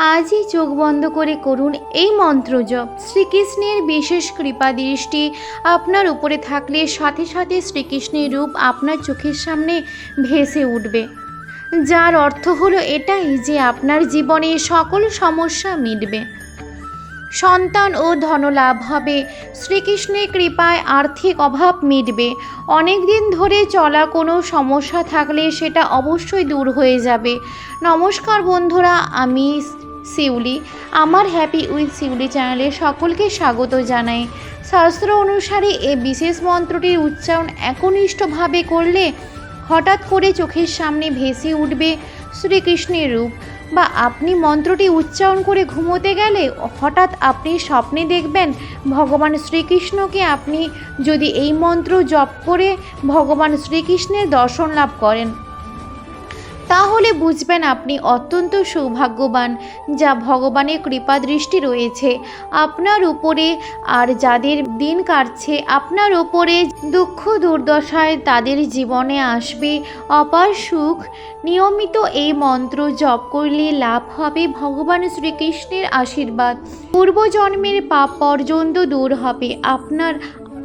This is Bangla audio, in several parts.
আজই চোখ বন্ধ করে করুন এই মন্ত্র জপ। শ্রীকৃষ্ণের বিশেষ কৃপা দৃষ্টি আপনার উপরে থাকলে সাথে সাথে শ্রীকৃষ্ণের রূপ আপনার চোখের সামনে ভেসে উঠবে। যার অর্থ হলো এটাই যে আপনার জীবনে সকল সমস্যা মিটবে। সন্তান ও ধনলাভ হবে। শ্রীকৃষ্ণের কৃপায় আর্থিক অভাব মিটবে। অনেক দিন ধরে চলা কোনো সমস্যা থাকলে সেটা অবশ্যই দূর হয়ে যাবে। নমস্কার বন্ধুরা, আমি শিউলি আমার হ্যাপি উইথ শিউলি চ্যানেলে সকলকে স্বাগত জানাই। শাস্ত্র অনুসারে এই বিশেষ মন্ত্রটির উচ্চারণ একনিষ্ঠভাবে করলে হঠাৎ করে চোখের সামনে ভেসে উঠবে শ্রীকৃষ্ণের রূপ। বা আপনি মন্ত্রটি উচ্চারণ করে ঘুমোতে গেলে হঠাৎ আপনি স্বপ্নে দেখবেন ভগবান শ্রীকৃষ্ণকে আপনি যদি এই মন্ত্র জপ করে ভগবান শ্রীকৃষ্ণের দর্শন লাভ করেন। তাহলে বুঝবেন আপনি অত্যন্ত সৌভাগ্যবান, যা ভগবানের কৃপা দৃষ্টি রয়েছে। আপনার উপরে আর যাদের দিন কাটছে, আপনার ওপরে দুঃখ দুর্দশায় তাদের জীবনে আসবে অপার সুখ। নিয়মিত এই মন্ত্র জপ করলে লাভ হবে ভগবান শ্রীকৃষ্ণের আশীর্বাদ। পূর্বজন্মের পাপ পর্যন্ত দূর হবে। আপনার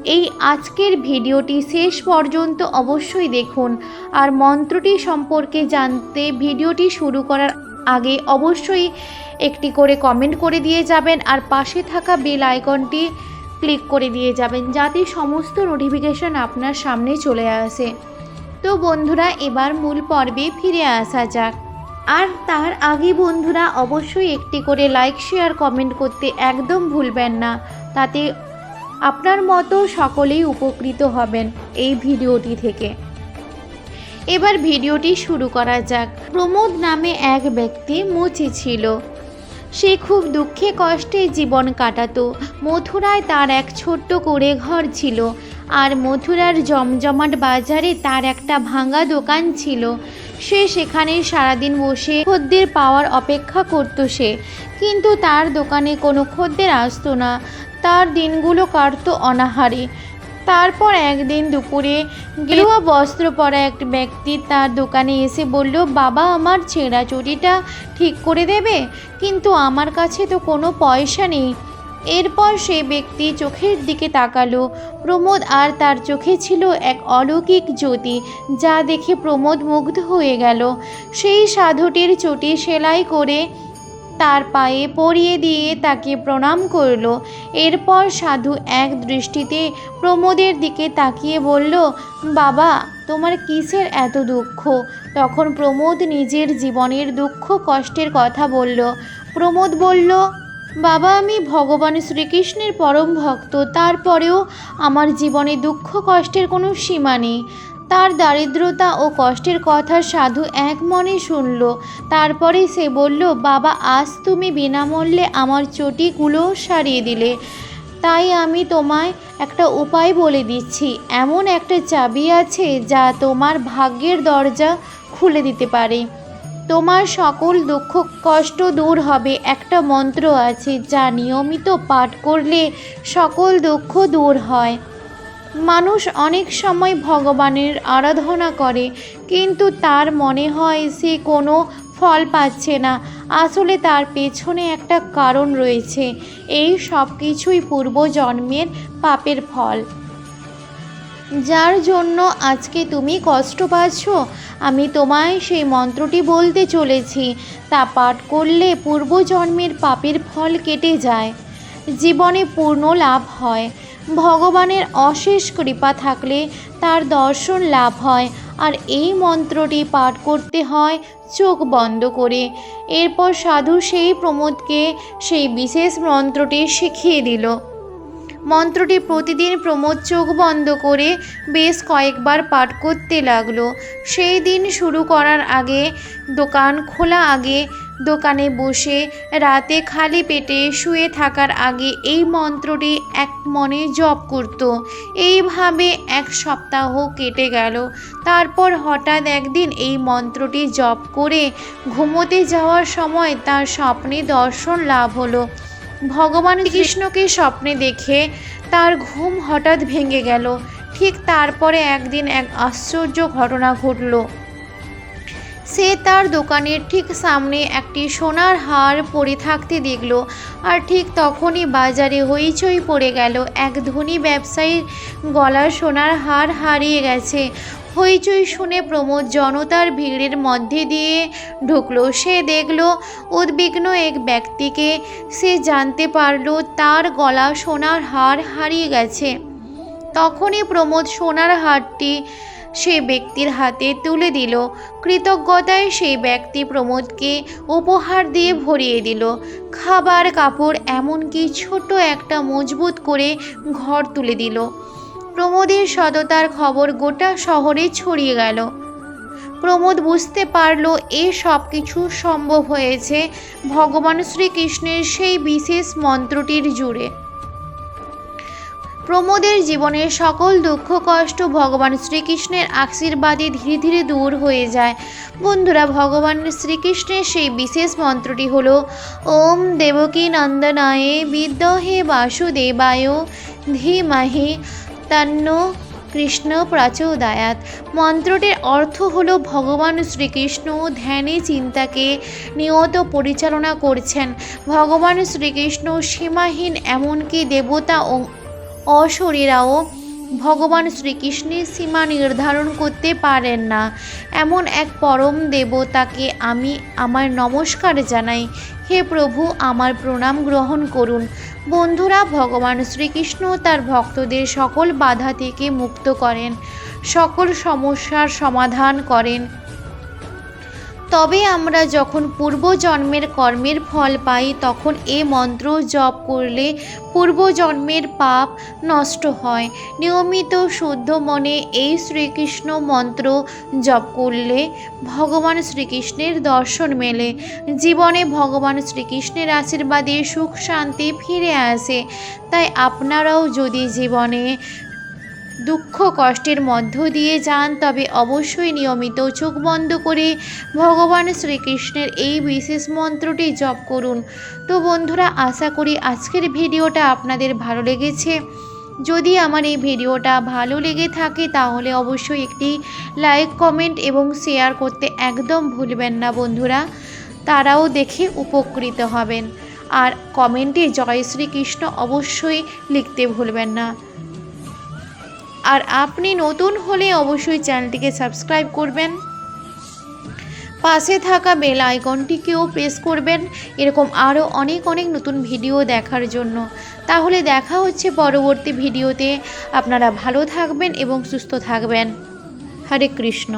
এই আজকের ভিডিওটি শেষ পর্যন্ত অবশ্যই দেখুন। আর মন্ত্রটি সম্পর্কে জানতে ভিডিওটি শুরু করার আগে অবশ্যই একটি করে কমেন্ট করে দিয়ে যাবেন আর পাশে থাকা বেল আইকনটি ক্লিক করে দিয়ে যাবেন যাতে সমস্ত নোটিফিকেশন আপনার সামনে চলে আসে। তো বন্ধুরা, এবার মূল পর্বে ফিরে আসা যাক। আর তার আগে বন্ধুরা, অবশ্যই একটি করে লাইক, শেয়ার, কমেন্ট করতে একদম ভুলবেন না। তাতে আপনার মতো সকলেই উপকৃত হবেন এই ভিডিওটি থেকে। এবার ভিডিওটি শুরু করা যাক। প্রমোদ নামে এক ব্যক্তি মুচি ছিল। সে খুব দুঃখে কষ্টে জীবন কাটাতো। মথুরায় তার এক ছোট্ট করে ঘর ছিল। আর মথুরার জমজমাট বাজারে তার একটা ভাঙা দোকান ছিল। সে সেখানে সারাদিন বসে খদ্দের পাওয়ার অপেক্ষা করতো সে। কিন্তু তার দোকানে কোনো খদ্দের আসতো না। তার দিনগুলো কাটতো অনাহারে। তারপর একদিন দুপুরে গেরুয়া বস্ত্র পরা এক ব্যক্তি তার দোকানে এসে বলল, বাবা, আমার ছেঁড়া চটিটা ঠিক করে দেবে? কিন্তু আমার কাছে তো কোনো পয়সা নেই। এরপর সে ব্যক্তি চোখের দিকে তাকালো। প্রমোদ আর তার চোখে ছিল এক অলৌকিক জ্যোতি যা দেখে প্রমোদ মুগ্ধ হয়ে গেল। সেই সাধুটির চটি সেলাই করে তার পায়ে পরিয়ে দিয়ে তাকে প্রণাম করল। এরপর সাধু এক দৃষ্টিতে প্রমোদের দিকে তাকিয়ে বলল, বাবা, তোমার কিসের এত দুঃখ? তখন প্রমোদ নিজের জীবনের দুঃখ কষ্টের কথা বলল। প্রমোদ বলল বাবা, আমি ভগবান শ্রীকৃষ্ণের পরম ভক্ত। তারপরেও আমার জীবনে দুঃখ, কষ্টের কোনো সীমা নেই। তার দারিদ্রতা ও কষ্টের কথা সাধু এক মনে শুনল। তারপরে সে বলল, বাবা, আজ তুমি বিনামূল্যে আমার চটিগুলো সারিয়ে দিলে। তাই আমি তোমায় একটা উপায় বলে দিচ্ছি। এমন একটা চাবি আছে যা তোমার ভাগ্যের দরজা খুলে দিতে পারে। তোমার সকল দুঃখ, কষ্ট দূর হবে। একটা মন্ত্র আছে, যা নিয়মিত পাঠ করলে সকল দুঃখ দূর হয়। মানুষ অনেক সময় ভগবানের আরাধনা করে, কিন্তু তার মনে হয় সে কোনো ফল পাচ্ছে না। আসলে তার পেছনে একটা কারণ রয়েছে। এই সব কিছুই পূর্বজন্মের পাপের ফল। যার জন্য আজকে তুমি কষ্ট পাচ্ছ? আমি তোমায় সেই মন্ত্রটি বলতে চলেছি। তা পাঠ করলে পূর্বজন্মের পাপের ফল কেটে যায়। জীবনে পূর্ণ লাভ হয়। ভগবানের অশেষ কৃপা থাকলে তার দর্শন লাভ হয়। আর এই মন্ত্রটি পাঠ করতে হয় চোখ বন্ধ করে। এরপর সাধু সেই প্রমোদকে সেই বিশেষ মন্ত্রটি শিখিয়ে দিল। মন্ত্রটি প্রতিদিন প্রমোদ চোখ বন্ধ করে বেশ কয়েকবার পাঠ করতে লাগল। সেই দিন শুরু করার আগে, দোকান খোলা আগে, দোকানে বসে রাতে খালি পেটে শুয়ে থাকার আগে এই মন্ত্রটি এক মনে জপ করত। এইভাবে এক সপ্তাহ কেটে গেল। তারপর হঠাৎ একদিন এই মন্ত্রটি জপ করে ঘুমোতে যাওয়ার সময় তার স্বপ্নে দর্শন লাভ হলো। ভগবান কৃষ্ণকে স্বপ্নে দেখে তার ঘুম হঠাৎ ভেঙে গেল। ঠিক তারপরে একদিন এক আশ্চর্য ঘটনা ঘটল। সে তার দোকানের ঠিক সামনে একটি সোনার হার পরে থাকতে দেখল আর ঠিক তখনই বাজারে হইচই পড়ে গেল। এক ধনী ব্যবসায়ীর গলার সোনার হার হারিয়ে গেছে। হইচই শুনে প্রমোদ জনতার ভিড়ের মধ্যে দিয়ে ঢুকলো। সে দেখল উদ্বিগ্ন এক ব্যক্তিকে। সে জানতে পারল তার গলা সোনার হার হারিয়ে গেছে। তখনই প্রমোদ সোনার হারটি সে ব্যক্তির হাতে তুলে দিল। কৃতজ্ঞতায় সেই ব্যক্তি প্রমোদকে উপহার দিয়ে ভরিয়ে দিল। খাবার, কাপড়, এমনকি ছোট একটা মজবুত করে ঘর তুলে দিল। প্রমোদের সততার খবর গোটা শহরে ছড়িয়ে গেল। প্রমোদ বুঝতে পারল এ সব কিছু সম্ভব হয়েছে ভগবান শ্রীকৃষ্ণের সেই বিশেষ মন্ত্রটির জুড়ে। প্রমোদের জীবনের সকল দুঃখ কষ্ট ভগবান শ্রীকৃষ্ণের আশীর্বাদে ধীরে ধীরে দূর হয়ে যায়। বন্ধুরা, ভগবান শ্রীকৃষ্ণের সেই বিশেষ মন্ত্রটি হলো, ওম দেবকী নন্দনায়ে বিদ্যহে বাসুদেবায় ধীমহি তন্ন কৃষ্ণ প্রাচোদায়াত। মন্ত্রটির অর্থ হল ভগবান শ্রীকৃষ্ণ ধ্যানে চিন্তাকে নিয়ত পরিচালনা করছেন। ভগবান শ্রীকৃষ্ণ সীমাহীন এমনকি দেবতা ও অশরীরাও ভগবান শ্রীকৃষ্ণের সীমা নির্ধারণ করতে পারেন না। এমন এক পরম দেবতাকে আমি আমার নমস্কার জানাই। হে প্রভু, আমার প্রণাম গ্রহণ করুন। বন্ধুরা, ভগবান শ্রীকৃষ্ণ তার ভক্তদের সকল বাধা থেকে মুক্ত করেন। সকল সমস্যার সমাধান করেন। তবে আমরা যখন পূর্বজন্মের কর্মের ফল পাই, তখন এ মন্ত্র জপ করলে পূর্বজন্মের পাপ নষ্ট হয়। নিয়মিত শুদ্ধ মনে এই শ্রীকৃষ্ণ মন্ত্র জপ করলে ভগবান শ্রীকৃষ্ণের দর্শন মেলে। জীবনে ভগবান শ্রীকৃষ্ণের আশীর্বাদে সুখ শান্তি ফিরে আসে। তাই আপনারাও যদি জীবনে দুঃখ কষ্টের মধ্য দিয়ে যান, তবে অবশ্যই নিয়মিত চোখ বন্ধ করে ভগবান শ্রীকৃষ্ণের এই বিশেষ মন্ত্রটি জপ করুন। তো বন্ধুরা, আশা করি আজকের ভিডিওটা আপনাদের ভালো লেগেছে। যদি আমার এই ভিডিওটা ভালো লেগে থাকে, তাহলে অবশ্যই একটি লাইক, কমেন্ট এবং শেয়ার করতে একদম ভুলবেন না বন্ধুরা। তারাও দেখে উপকৃত হবেন। আর কমেন্টে জয় শ্রীকৃষ্ণ অবশ্যই লিখতে ভুলবেন না। আর আপনি নতুন হলে অবশ্যই চ্যানেলটিকে সাবস্ক্রাইব করবেন। পাশে থাকা বেল আইকনটিকেও প্রেস করবেন। এরকম আরও অনেক অনেক নতুন ভিডিও দেখার জন্য। তাহলে দেখা হচ্ছে পরবর্তী ভিডিওতে। আপনারা ভালো থাকবেন এবং সুস্থ থাকবেন। হরে কৃষ্ণ।